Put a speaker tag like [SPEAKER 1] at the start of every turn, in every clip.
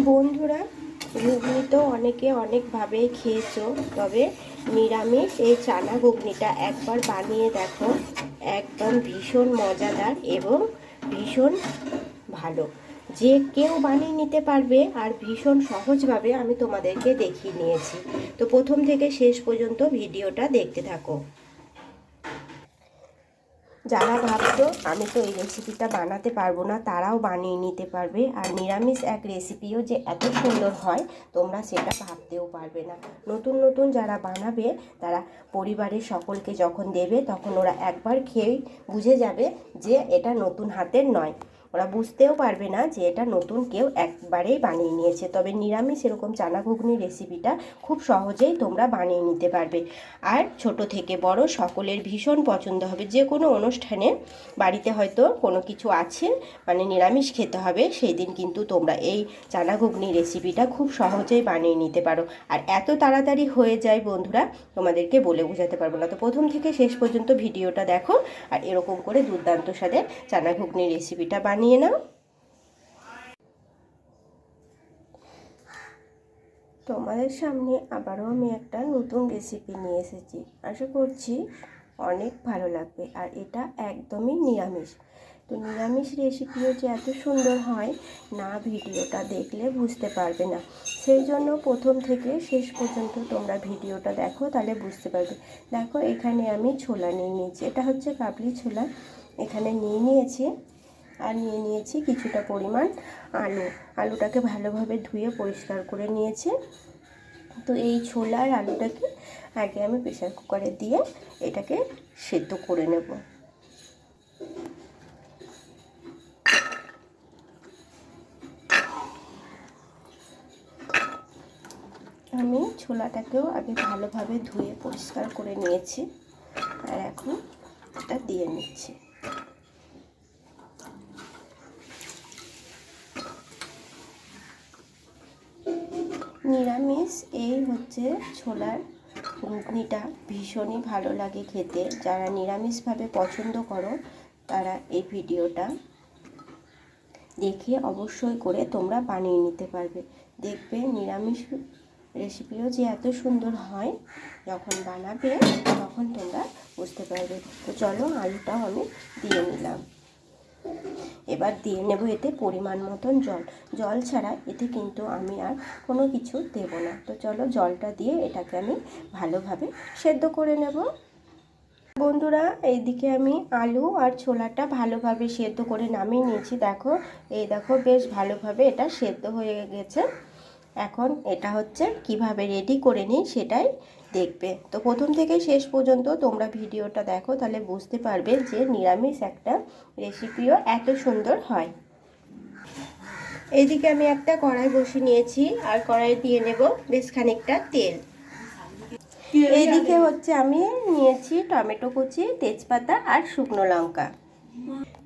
[SPEAKER 1] বন্ধুরা, ঘুগনি তো অনেকে অনেকভাবেই খেয়েছো, তবে নিরামিষ এই চানা ঘুগনিটা একবার বানিয়ে দেখো। একদম ভীষণ মজাদার এবং ভীষণ ভালো। যে কেউ বানিয়ে নিতে পারবে আর ভীষণ সহজভাবে আমি তোমাদেরকে দেখিয়ে নিয়েছি। তো প্রথম থেকে শেষ পর্যন্ত ভিডিওটা দেখতে থাকো। যারা ভাবছ আমি তো এই রেসিপিটা বানাতে পারব না, তারাও বানিয়ে নিতে পারবে। আর নিরামিষ এক রেসিপিও যে এত সুন্দর হয়, তোমরা সেটা ভাবতেও পারবে না। নতুন নতুন যারা বানাবে, তারা পরিবারের সকলকে যখন দেবে, তখন ওরা একবার খেয়েই বুঝে যাবে যে এটা নতুন হাতের নয়। ওরা বুঝতেও পারবে না যে এটা নতুন কেউ একবারেই বানিয়ে নিয়েছে। তবে নিরামিষ এরকম চানা ঘুগনি রেসিপিটা খুব সহজেই তোমরা বানিয়ে নিতে পারবে। আর ছোট থেকে বড় সকলের ভীষণ পছন্দ হবে। যে কোনো অনুষ্ঠানে বাড়িতে হয়তো কোনো কিছু আছে মানে নিরামিষ খেতে হবে সেই দিন কিন্তু তোমরা এই চানা ঘুগনি রেসিপিটা খুব সহজেই বানিয়ে নিতে পারো। আর এত তাড়াতাড়ি হয়ে যায় বন্ধুরা, তোমাদেরকে বলে বোঝাতে পারব না। তো প্রথম থেকে শেষ পর্যন্ত ভিডিওটা দেখো, আর এরকম করে দুর্দান্ত স্বাদে চানা ঘুগনি রেসিপিটা বানিয়ে নাও। তোমাদের সামনে আবারও আমি একটা নতুন রেসিপি নিয়ে এসেছি। আশা করছি অনেক ভালো লাগবে আর এটা একদমই নিরামিষ। তো নিরামিষ রেসিপিও যে এত সুন্দর হয়, না ভিডিওটা দেখলে বুঝতে পারবে না। সেই জন্য প্রথম থেকে শেষ পর্যন্ত তোমরা ভিডিওটা দেখো, তাহলে বুঝতে পারবে। দেখো, এখানে আমি ছোলা নিয়ে নিয়েছি। এটা হচ্ছে কাবলি ছোলা। এখানে নিয়ে নিয়েছি আর নিয়ে নিয়েছি কিছুটা পরিমাণ আলু। আলুটাকে ভালোভাবে ধুয়ে পরিষ্কার করে নিয়েছি। তো এই ছোলা আর আলুটাকে আগে আমি প্রেশার কুকারে দিয়ে এটাকে সেদ্ধ করে নেব। আমি ছোলাটাকেও আগে ভালোভাবে ধুয়ে পরিষ্কার করে নিয়েছি। আর এখন এটা দিয়ে নিচ্ছি। নিরামিষ, এই হচ্ছে ছোলার ঘুগনিটা। ভীষণই ভালো লাগে খেতে। যারা নিরামিষভাবে পছন্দ করো, তারা এই ভিডিওটা দেখে অবশ্যই করে তোমরা বানিয়ে নিতে পারবে। দেখবে নিরামিষ রেসিপিও যে এত সুন্দর হয়, যখন বানাবে, তখন তোমরা বুঝতে পারবে। তো চলো আলুটাও আমি দিয়ে নিলাম। এবার দিয়ে নেব এতে পরিমাণ মতন জল। জল ছাড়া এতে কিন্তু আমি আর কোনো কিছু দেব না। তো চলো জলটা দিয়ে এটাকে আমি ভালোভাবে সেদ্ধ করে নেব। বন্ধুরা, এইদিকে আমি আলু আর ছোলাটা ভালোভাবে সেদ্ধ করে নামিয়ে নিয়েছি। দেখো, এই দেখো বেশ ভালোভাবে এটা সেদ্ধ হয়ে গেছে। এখন এটা হচ্ছে কীভাবে রেডি করে নিই সেটাই দেখবে। তো প্রথম থেকে শেষ পর্যন্ত তোমরা ভিডিওটা দেখো, তাহলে বুঝতে পারবে যে নিরামিষ একটা রেসিপিও এত সুন্দর হয়। এইদিকে আমি একটা কড়াই বসে নিয়েছি, আর কড়াই দিয়ে নেব বেশ খানিকটা তেল। এইদিকে হচ্ছে আমি নিয়েছি টমেটো কুচি, তেজপাতা আর শুকনো লঙ্কা।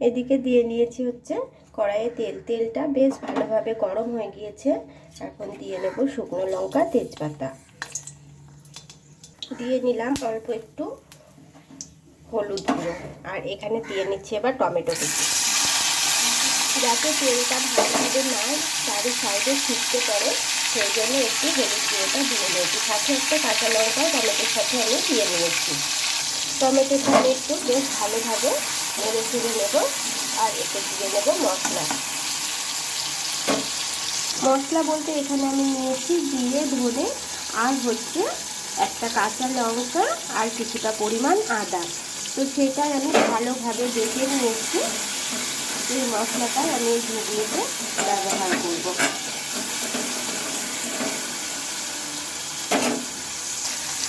[SPEAKER 1] এদিকে দিয়ে নিয়েছি হচ্ছে কড়াইয়ে তেল। তেলটা বেশ ভালোভাবে গরম হয়ে গিয়েছে, এখন দিয়ে নেব শুকনো লঙ্কা, তেজপাতা। দিয়ে নিলাম অল্প একটু হলুদ গুঁড়ো। আর এখানে দিয়ে নিচ্ছি এবার টমেটো কুচি। যাতে তেলটা ভালোভাবে না চারি সাইডে ছিটতে পারে সেই জন্য একটু হলুদ গুঁড়োটা দিয়ে নিয়েছি সাথে একটা কাঁচা লঙ্কাও টমেটোর সাথে আমি দিয়ে নিয়েছি। টমেটোটা একটু বেশ ভালোভাবে নেড়ে চুড়ে নেব আর এতে দিয়ে নেব মশলা। মশলা বলতে এখানে আমি নিয়েছি জিরে, ধনে আর হচ্ছে একটা কাঁচা লঙ্কা আর কিছুটা পরিমাণ আদা। তো সেটাই আমি ভালোভাবে বেটে নিয়েছি। এই মশলাটাই আমি এই ঘুগনিতে ব্যবহার করব।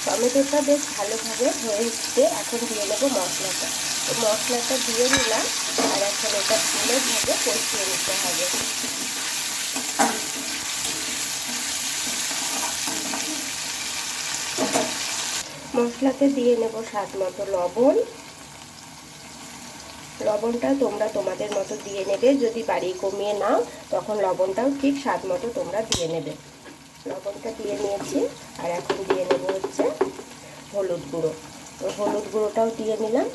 [SPEAKER 1] টমেটোটা বেশ ভালোভাবে হয়ে এসছে এখন দিয়ে নেব মশলাটা। তো মশলাটা দিয়ে নিলাম আর এখন এটা ভালোভাবে কষিয়ে নিতে হবে। মশলাতে দিয়ে নেব স্বাদ মতো লবণ। লবণটা তোমরা তোমাদের মতো দিয়ে নেবে, যদি বাড়ি কমিয়ে নাও, তখন লবণটাও ঠিক স্বাদ মতো তোমরা দিয়ে নেবে। লবণটা দিয়ে নিয়েছি, আর এখন দিয়ে নেব হচ্ছে হলুদ গুঁড়ো। তো হলুদ গুঁড়োটাও দিয়ে নিলাম।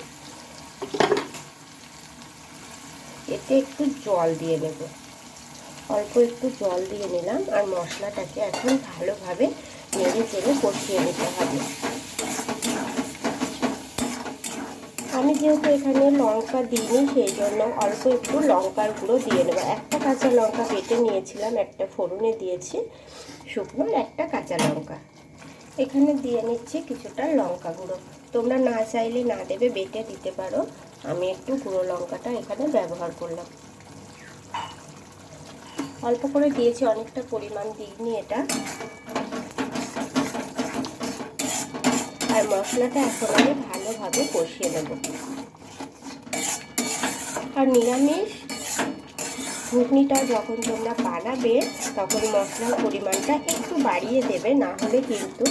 [SPEAKER 1] এতে একটু জল দিয়ে নেব। অল্প একটু জল দিয়ে নিলাম, আর মশলাটাকে এখন ভালোভাবে নেড়ে চেড়ে কষিয়ে নিতে হবে। আমি যেহেতু এখানে লঙ্কা দিইনি সেই জন্য অল্প একটু লঙ্কার গুঁড়ো দিয়ে নেব। একটা কাঁচা লঙ্কা বেটে নিয়েছিলাম, একটা ফোড়নে দিয়েছি শুকনো একটা কাঁচা লঙ্কা। এখানে দিয়ে নিচ্ছি কিছুটা লঙ্কা গুঁড়ো। তোমরা না চাইলে না দেবে, বেটে দিতে পারো। আমি একটু গুঁড়ো লঙ্কাটা এখানে ব্যবহার করলাম। অল্প করে দিয়েছি, অনেকটা পরিমাণ দিইনি এটা। আর মশলাটা এখন আমি ভালোভাবে কষিয়ে দেব আর নিরামিষ ঘুগনিটা যখন তোমরা বানাবে, তখন মশলার পরিমাণটা একটু বাড়িয়ে দেবে, না হলে কিন্তু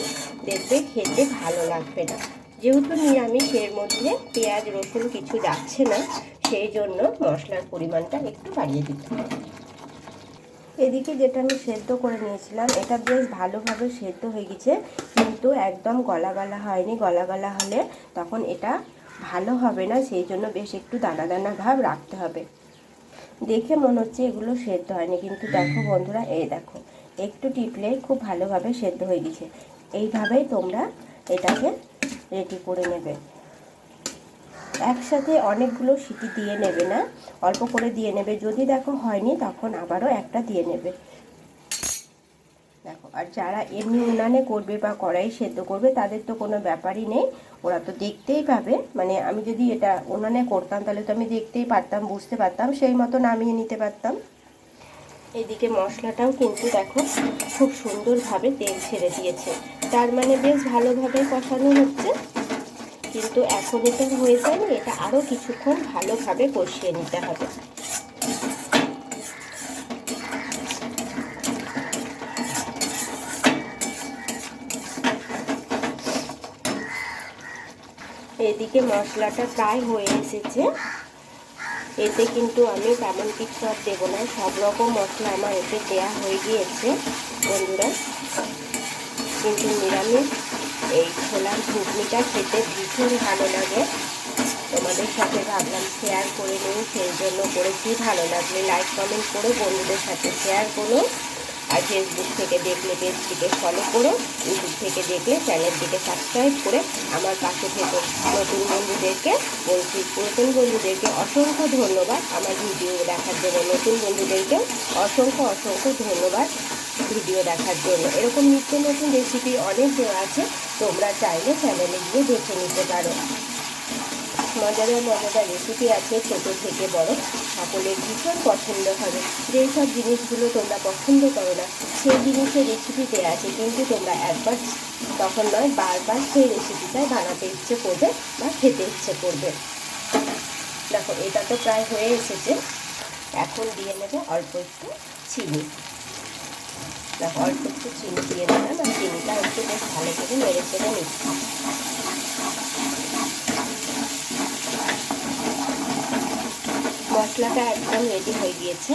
[SPEAKER 1] দেখবে খেতে ভালো লাগবে না। যেহেতু নিরামিষ, এর মধ্যে পেঁয়াজ, রসুন কিছু যাচ্ছে না, সেই জন্য মশলার পরিমাণটা একটু বাড়িয়ে দিতে হবে। এদিকে যেটা আমি সেদ্ধ করে নিয়েছিলাম, এটা বেশ ভালোভাবে সেদ্ধ হয়ে গেছে, কিন্তু একদম গলা গলা হয়নি। গলা গলা হলে তখন এটা ভালো হবে না, সেই জন্য বেশ একটু দানা দানা ভাব রাখতে হবে। দেখে মনে হচ্ছে এগুলো সেদ্ধ হয়নি, কিন্তু দেখো বন্ধুরা, এই দেখো, একটু টিপলে খুব ভালোভাবে সেদ্ধ হয়ে গেছে। এইভাবেই তোমরা এটাকে রেডি করে নেবে। একসাথে অনেকগুলো সিটি দিয়ে নেবে না? অল্প করে দিয়ে নেবে। যদি দেখো হয়নি, তখন আবারও একটা দিয়ে নেবে। দেখো, আর যারা এমনি উনানে করবে বা কড়াই সেদ্ধ করবে, তাদের তো কোনো ব্যাপারই নেই। ওরা তো দেখতেই পাবে। মানে আমি যদি এটা উনানে করতাম, তাহলে তো আমি দেখতেই পারতাম, বুঝতে পারতাম। সেই মতো নামিয়ে নিতে পারতাম। এদিকে মশলাটাও কিন্তু দেখো খুব সুন্দরভাবে তেল ছেড়ে দিয়েছে। তার মানে বেশ ভালোভাবে কষানো হচ্ছে। কিন্তু এখন এটা হয়ে যায়নি এটা আরও কিছুক্ষণ ভালোভাবে কষিয়ে নিতে হবে। এদিকে মশলাটা প্রায় হয়ে এসেছে। এতে কিন্তু আমি তেমন কিছু আর দেবো না, সব রকম মশলা আমার এতে দেওয়া হয়ে গিয়েছে, বন্ধুরা। কিন্তু নিরামিষ এই ছোলার ঘুগনিটা খেতে ভীষণ ভালো লাগে। তোমাদের সাথে ভাবলাম শেয়ার করে নিই, সেই জন্য করেছি। ভালো লাগলে লাইক কমেন্ট করো বন্ধুদের সাথে শেয়ার করো। আর ফেসবুক থেকে দেখলে পেজটিকে ফলো করো। ইউটিউব থেকে দেখলে চ্যানেলটিকে সাবস্ক্রাইব করে আমার পাশে থেকে। নতুন বন্ধুদেরকে বলছি পুরাতন বন্ধুদেরকে অসংখ্য ধন্যবাদ। আমার ভিডিও দেখার জন্য নতুন বন্ধুদেরকে অসংখ্য অসংখ্য ধন্যবাদ। ভিডিও দেখার জন্য। এরকম নিত্য নতুন রেসিপি অনেক দেওয়া আছে, তোমরা চাইলে চ্যানেলে গিয়ে দেখে নিতে পারো। মজাদার মজাদার রেসিপি আছে ছোট থেকে বড়, সকলের ভীষণ পছন্দ হবে। যেই সব জিনিসগুলো তোমরা পছন্দ করো না, সেই জিনিসের রেসিপি দেওয়া আছে, কিন্তু তোমরা একবার তখন নয়, বারবার সেই রেসিপিটাই বানাতে ইচ্ছে করবে বা খেতে ইচ্ছে করবে। দেখো, এটা তো প্রায় হয়ে এসেছে। এখন দিয়ে নেবে অল্প একটু চিনি। দেখো অল্প একটু চিনি দিয়ে দিলাম, আর চিনিটা একটু বেশ ভালো করে নেড়ে চেড়ে নিচ্ছি। মশলাটা একদম রেডি হয়ে গিয়েছে।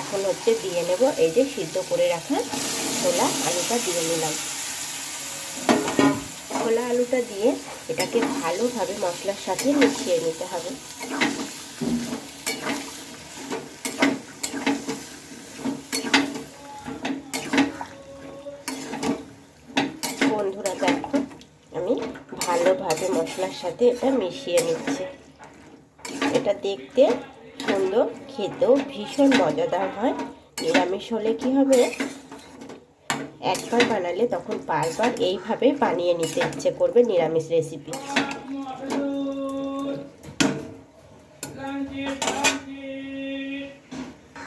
[SPEAKER 1] এখন হচ্ছে দিয়ে নেব এই যে সিদ্ধ করে রাখা ছোলা আলুটা দিয়ে নিলাম। ছোলা আলুটা দিয়ে এটাকে ভালোভাবে মশলার সাথে মিশিয়ে নিতে হবে বন্ধুরা দেখো আমি ভালোভাবে মশলার সাথে এটা মিশিয়ে নিচ্ছে। এটা দেখতে সুন্দর, খেতেও ভীষণ মজাদার হয়। নিরামিষ হলে কি হবে? একবার বানালে তখন বারবার এইভাবে বানিয়ে নিতে ইচ্ছে করবে নিরামিষ রেসিপি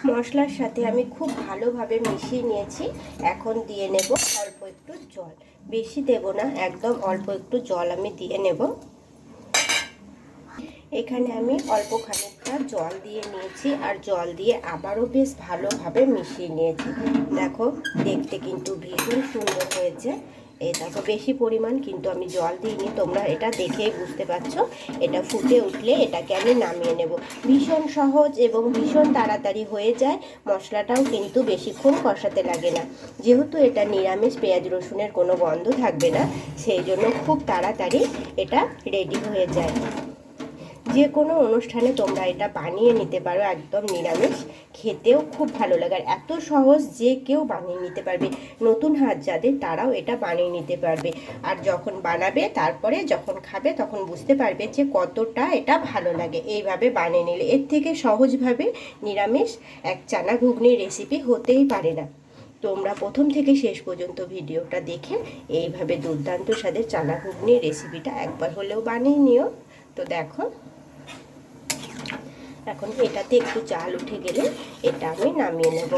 [SPEAKER 1] মশলার সাথে আমি খুব ভালোভাবে মিশিয়ে নিয়েছি। এখন দিয়ে নেব অল্প একটু জল। বেশি দেব না, একদম অল্প একটু জল আমি দিয়ে নেব। এখানে আমি অল্প খানিকটা জল দিয়ে নিয়েছি, আর জল দিয়ে আবারও বেশ ভালোভাবে মিশিয়ে নিয়েছি। দেখো, দেখতে কিন্তু ভীষণ সুন্দর হয়েছে। এই বেশি পরিমাণ, কিন্তু আমি জল দিইনি, তোমরা এটা দেখেই বুঝতে পারছ। এটা ফুটে উঠলে এটাকে আমি নামিয়ে নেব। ভীষণ সহজ এবং ভীষণ তাড়াতাড়ি হয়ে যায়, মশলাটাও কিন্তু বেশিক্ষণ কষাতে লাগে না। যেহেতু এটা নিরামিষ, পেঁয়াজ, রসুনের কোনো গন্ধ থাকবে না, সেই জন্য খুব তাড়াতাড়ি এটা রেডি হয়ে যায়। যে কোনো অনুষ্ঠানে তোমরা এটা বানিয়ে নিতে পারো একদম নিরামিষ। খেতেও খুব ভালো লাগে। আর এত সহজ যে কেউ বানিয়ে নিতে পারবে। নতুন হাত যাদের, তারাও এটা বানিয়ে নিতে পারবে। আর যখন বানাবে, তারপরে যখন খাবে, তখন বুঝতে পারবে যে কতটা এটা ভালো লাগে। এইভাবে বানিয়ে নিলে। এর থেকে সহজভাবে নিরামিষ এক চানা ঘুগনির রেসিপি হতেই পারে না। তোমরা প্রথম থেকে শেষ পর্যন্ত ভিডিওটা দেখে এইভাবে দুর্দান্ত স্বাদের চানা ঘুগনির রেসিপিটা একবার হলেও বানিয়ে নিও। তো দেখো। এখন এটাতে একটু চাল উঠে গেলে এটা আমি নামিয়ে নেব।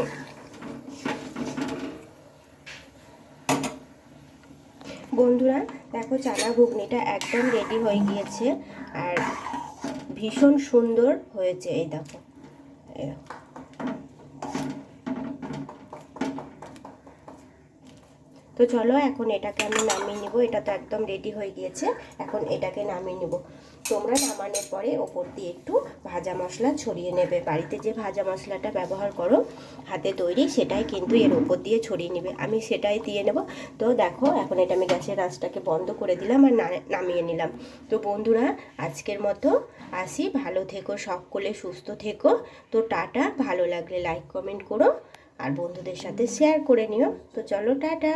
[SPEAKER 1] বন্ধুরা, দেখো চানা ঘুগনিটা একদম রেডি হয়ে গিয়েছে আর ভীষণ সুন্দর হয়েছে, এই দেখো। তো চলো, এখন এটাকে আমি নামিয়ে নিব। এটা তো একদম রেডি হয়ে গিয়েছে, এখন এটাকে নামিয়ে নিব। তোমরা নামানোর পরে ওপর দিয়ে একটু ভাজা মশলা ছড়িয়ে নেবে। বাড়িতে যে ভাজা মশলাটা ব্যবহার করো, হাতে তৈরি, সেটাই কিন্তু এর ওপর দিয়ে ছড়িয়ে নেবে। আমি সেটাই দিয়ে নেব। তো দেখো, এখন এটা আমি গ্যাসের আঁচটাকে বন্ধ করে দিলাম আর নামিয়ে নিলাম। তো বন্ধুরা, আজকের মতো আসি। ভালো থেকো, সকলে সুস্থ থেকো। তো টাটা, ভালো লাগলে লাইক, কমেন্ট করো। আর বন্ধুদের সাথে শেয়ার করে নিও। তো চলো, টাটা।